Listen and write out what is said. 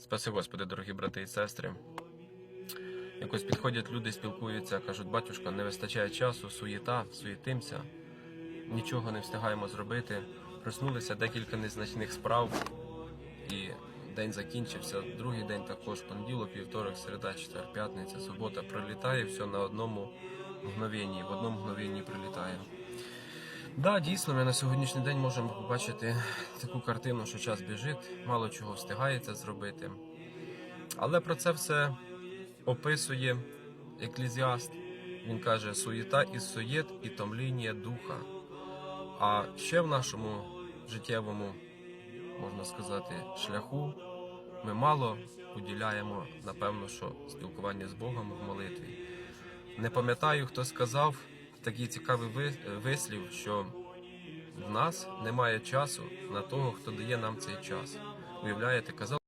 Спаси Господи, дорогі брати і сестри. Якось підходять люди, спілкуються, кажуть, батюшка, не вистачає часу, суєта, суєтимся, нічого не встигаємо зробити. Проснулися декілька незначних справ, і день закінчився. Другий день також понеділок, вівторок, середа, четвер, п'ятниця, субота. Пролітає все на одному мгновенні, в одному мгновенні. Да, дійсно, ми на сьогоднішній день можемо побачити таку картину, що час біжить, мало чого встигається зробити. Але про це все описує еклезіаст. Він каже: суєта і суєт, і томління духа. А ще в нашому життєвому, можна сказати, шляху ми мало уділяємо, напевно, що спілкування з Богом в молитві. Не пам'ятаю, хто сказав такий цікавий ви- вислів, що в нас немає часу на того, хто дає нам цей час. Уявляєте, казав.